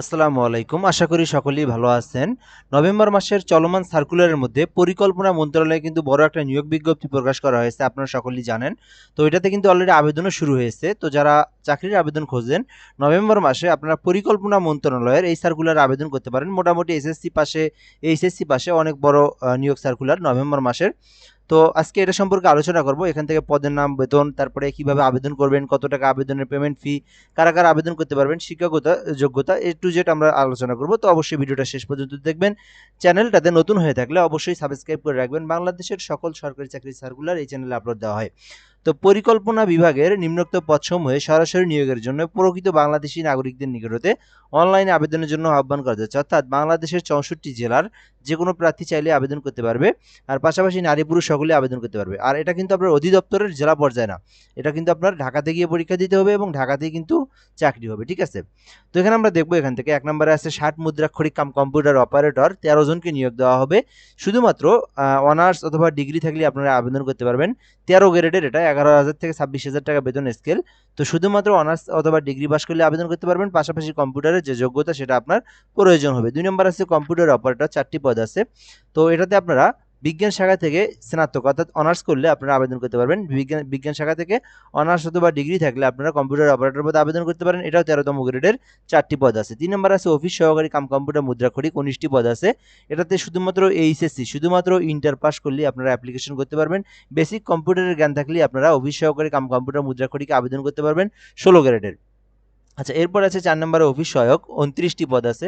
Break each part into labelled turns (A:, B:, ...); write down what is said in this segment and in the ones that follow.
A: আসসালামু আলাইকুম। আশা করি সকলেই ভালো আছেন। নভেম্বর মাসের চলমান সার্কুলারের মধ্যে পরিকল্পনা মন্ত্রণালয়ে কিন্তু বড় একটা নিয়োগ বিজ্ঞপ্তি প্রকাশ করা হয়েছে, আপনারা সকলেই জানেন। তো এটাতে কিন্তু অলরেডি আবেদনও শুরু হয়েছে। তো যারা চাকরির আবেদন খোঁজেন, নভেম্বর মাসে আপনারা পরিকল্পনা মন্ত্রণালয়ের এই সার্কুলার আবেদন করতে পারেন। মোটামুটি এসএসসি পাশে এইচএসসি পাশে অনেক বড় নিয়োগ সার্কুলার নভেম্বর মাসের। তো আজকে এটা সম্পর্কে আলোচনা করব। এখান থেকে পদের নাম, বেতন, তারপরে কীভাবে আবেদন করবেন, কত টাকা আবেদনের পেমেন্ট ফি কারা কারা আবেদন করতে পারবেন, শিক্ষাগতা যোগ্যতা, এ টু জেড আমরা আলোচনা করব। তো অবশ্যই ভিডিওটা শেষ পর্যন্ত দেখবেন। চ্যানেলটাতে নতুন হয়ে থাকলে অবশ্যই সাবস্ক্রাইব করে রাখবেন। বাংলাদেশের সকল সরকারি চাকরি সার্কুলার এই চ্যানেলে আপলোড দেওয়া হয়। তো পরিকল্পনা বিভাগের নিম্নোক্ত পদসমূহে সরাসরি নিয়োগের জন্য প্রকৃত বাংলাদেশি নাগরিকদের নিকট হতে অনলাইনে আবেদনের জন্য আহ্বান করা যাচ্ছে। অর্থাৎ বাংলাদেশের চৌষট্টি জেলার যে কোনো প্রার্থী চাইলে আবেদন করতে পারবে। আর পাশাপাশি নারী পুরুষ সকলে আবেদন করতে পারবে। আর এটা কিন্তু আপনার অধিদপ্তরের জেলা পর্যায়ে না। এটা কিন্তু আপনার ঢাকাতে গিয়ে পরীক্ষা দিতে হবে এবং ঢাকাতেই কিন্তু চাকরি হবে, ঠিক আছে? তো এখানে আমরা দেখব এখান থেকে। এক নম্বরে আছে ষাট মুদ্রাক্ষরিক কাম কম্পিউটার অপারেটর, তেরো জনকে নিয়োগ দেওয়া হবে। শুধুমাত্র অনার্স অথবা ডিগ্রি থাকলে আপনারা আবেদন করতে পারবেন। তেরো গ্রেডের এটা, এগারো হাজার থেকে ছাব্বিশ হাজার টাকা বেতন স্কেল তো শুধুমাত্র অনার্স অথবা ডিগ্রি পাস করলে আবেদন করতে পারবেন। পাশাপাশি কম্পিউটারের যে যোগ্যতা, সেটা আপনার প্রয়োজন হবে। দুই নম্বর আছে কম্পিউটার অপারেটর, চারটি আছে। তো এটাতে আপনারা বিজ্ঞান শাখা থেকে স্নাতক অর্থাৎ অনার্স করলে আপনারা আবেদন করতে পারবেন। বিজ্ঞান বিজ্ঞান শাখা থেকে অনার্স অথবা ডিগ্রি থাকলে আপনারা কম্পিউটার অপারেটর পদে আবেদন করতে পারেন। এটাও তেরোতম গ্রেডের চারটি পদ আছে। তিন নম্বর আছে অফিস সহকারী কাম কম্পিউটার মুদ্রাক্ষরিক উনিশটি পদ আছে। এটাতে শুধুমাত্র এইচএসসি, শুধুমাত্র ইন্টার পাস করলে আপনারা অ্যাপ্লিকেশন করতে পারবেন। বেসিক কম্পিউটারের জ্ঞান থাকলে আপনারা অফিস সহকারী কাম কম্পিউটার মুদ্রাক্ষরিকে আবেদন করতে পারবেন ষোলো গ্রেডের। আচ্ছা এরপর আছে চার নম্বরে অফিস সহায়ক, উনত্রিশটি পদ আছে।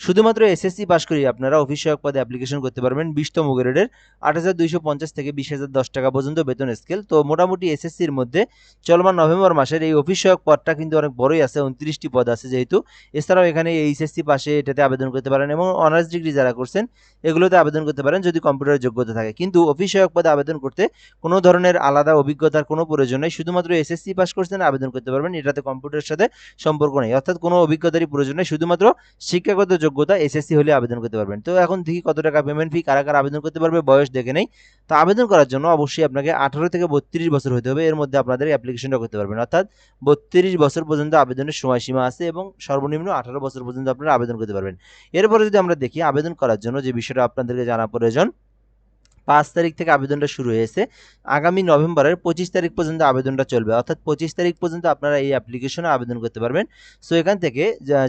A: শুধুমাত্র এসএসসি পাস করি, আপনারা অফিস সহায়ক পদে অ্যাপ্লিকেশন করতে পারবেন বিশতম গ্রেডের আট হাজার দুইশো পঞ্চাশ থেকে বিশ হাজার দশ টাকা পর্যন্ত বেতন স্কেল তো মোটামুটি এসএসসির মধ্যে চলমান নভেম্বর মাসের এই অফিস সহায়ক পদটা কিন্তু অনেক বড়ই আছে, উনত্রিশটি পদ আছে যেহেতু। এছাড়াও এখানে এইচএসসি পাশে এটাতে আবেদন করতে পারেন এবং অনার্স ডিগ্রি যারা করছেন, এগুলোতে আবেদন করতে পারেন যদি কম্পিউটারের যোগ্যতা থাকে। কিন্তু অফিস সহায়ক পদে আবেদন করতে কোনো ধরনের আলাদা অভিজ্ঞতার কোনো প্রয়োজন নেই। শুধুমাত্র এসএসসি পাস করছেন, আবেদন করতে পারবেন, এটাতে কম্পিউটারের সাথে সম্পর্ক নেই। অর্থাৎ কোনো অভিজ্ঞতারই প্রয়োজন নেই। শুধুমাত্র শিক্ষাগত যোগ্যতা এসএসসি হলে আবেদন করতে পারবেন। তো এখন দেখি কত টাকা পেমেন্ট ফি কারা কারা আবেদন করতে পারবে, বয়স দেখে নেই। তো আবেদন করার জন্য অবশ্যই আপনাকে আঠারো থেকে বত্রিশ বছর হতে হবে। এর মধ্যে আপনাদের অ্যাপ্লিকেশনটা করতে পারবেন। অর্থাৎ বত্রিশ বছর পর্যন্ত আবেদনের সময়সীমা আছে এবং সর্বনিম্ন আঠারো বছর পর্যন্ত আপনারা আবেদন করতে পারবেন। এরপরে যদি আমরা দেখি আবেদন করার জন্য যে বিষয়টা আপনাদেরকে জানা প্রয়োজন পাঁচ তারিখ থেকে আবেদনটা শুরু হয়েছে। আগামী নভেম্বরের পঁচিশ তারিখ পর্যন্ত আবেদনটা চলবে। অর্থাৎ পঁচিশ তারিখ পর্যন্ত আপনারা এই অ্যাপ্লিকেশনে আবেদন করতে পারবেন। সো এখান থেকে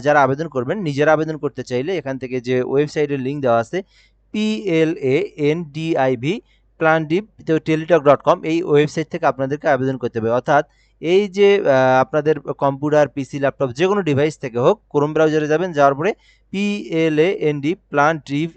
A: যারা আবেদন করবেন, নিজেরা আবেদন করতে চাইলে এখান থেকে যে ওয়েবসাইটের লিঙ্ক দেওয়া আছে PLA N DIV plandiv Teletalk dot com এই ওয়েবসাইট থেকে আপনাদেরকে আবেদন করতে হবে। অর্থাৎ এই যে আপনাদের কম্পিউটার পিসি ল্যাপটপ যে কোনো ডিভাইস থেকে হোক ক্রোম ব্রাউজারে যাবেন, যাওয়ার পরে এনডি প্লান ড্রিভ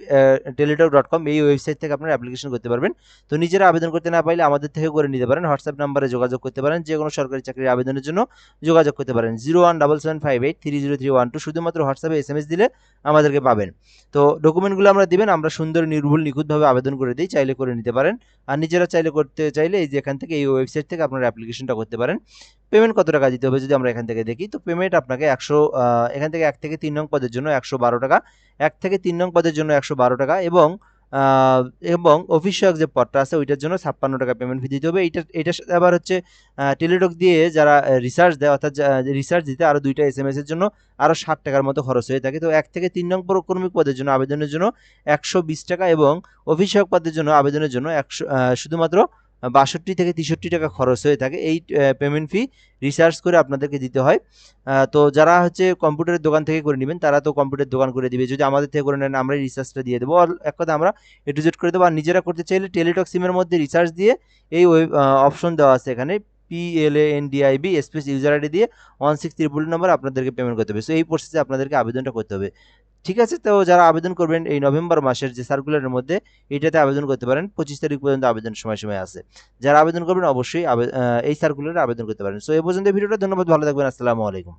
A: টেলিটক ডট কম এই ওয়েবসাইট থেকে আপনারা অ্যাপ্লিকেশন করতে পারবেন। তো নিজেরা আবেদন করতে না পারলে আমাদের থেকে করে নিতে পারেন। হোয়াটসঅ্যাপ নাম্বারে যোগাযোগ করতে পারেন। যে কোনো সরকারি চাকরির আবেদনের জন্য যোগাযোগ করতে পারেন। Zero one double seven five eight three zero three one two শুধুমাত্র হোয়াটসঅ্যাপে এস এম এস দিলে আমাদেরকে পাবেন। তো ডকুমেন্টগুলো আমরা দিবেন, আমরা সুন্দর, নির্ভুল, নিখুঁতভাবে আবেদন করে দিই, চাইলে করে নিতে পারেন। আর নিজেরা চাইলে করতে চাইলে এই যে এখান থেকে এই ওয়েবসাইট থেকে আপনারা অ্যাপ্লিকেশনটা করতে পারেন। পেমেন্ট কত টাকা দিতে হবে যদি আমরা এখান থেকে দেখি? তো পেমেন্ট আপনাকে একশো এখান থেকে এক থেকে তিন নং পদের জন্য একশো বারো টাকা, এক থেকে তিন নং পদের জন্য একশো বারো টাকা এবং এবং অফিস যে পদটা আছে ওইটার জন্য ছাপ্পান্ন টাকা পেমেন্ট ফি দিতে হবে। এইটা এটার সাথে আবার হচ্ছে টেলিটক দিয়ে যারা রিসার্চ দেয় অর্থাৎ রিসার্চ দিতে আরও দুইটা এস এম এসের জন্য আরও ষাট টাকার মতো খরচ হয়ে থাকে। তো এক থেকে তিন নং কর্মী পদের জন্য আবেদনের জন্য একশো বিশ টাকা এবং অফিস পদের জন্য আবেদনের জন্য একশো শুধুমাত্র বাষট্টি থেকে তেষট্টি টাকা খরচ হয়ে থাকে। এই পেমেন্ট ফি রিসার্চ করে আপনাদেরকে দিতে হয়। তো যারা হচ্ছে কম্পিউটারের দোকান থেকে করে নেবেন, তারা তো কম্পিউটার দোকান করে দিবে। যদি আমাদের থেকে করে নেন, আমরা রিসার্চটা দিয়ে দেবো। আর এক কথা, আমরা এ টু জেড করে দেবো। আর নিজেরা করতে চাইলে টেলিটক সিমের মধ্যে রিসার্চ দিয়ে এই ওয়েব অপশন দেওয়া আছে এখানে। PLA NDIB space user ID দিয়ে ওয়ান সিক্স ত্রিপুল নাম্বার আপনাদেরকে পেমেন্ট করতে হবে। সো এই প্রসেসে আপনাদেরকে আবেদনটা করতে হবে। ঠিক আছে? তো যারা আবেদন করবেন এই নভেম্বর মাসের যে সার্কুলারের মধ্যে, এটাতে আবেদন করতে পারেন। পঁচিশ তারিখ পর্যন্ত আবেদন সময় সময় আছে। যারা আবেদন করবেন, অবশ্যই এই সার্কুলারে আবেদন করতে পারেন। সো এই পর্যন্ত ভিডিওটা, ধন্যবাদ, ভালো থাকবেন, আসসালামু আলাইকুম।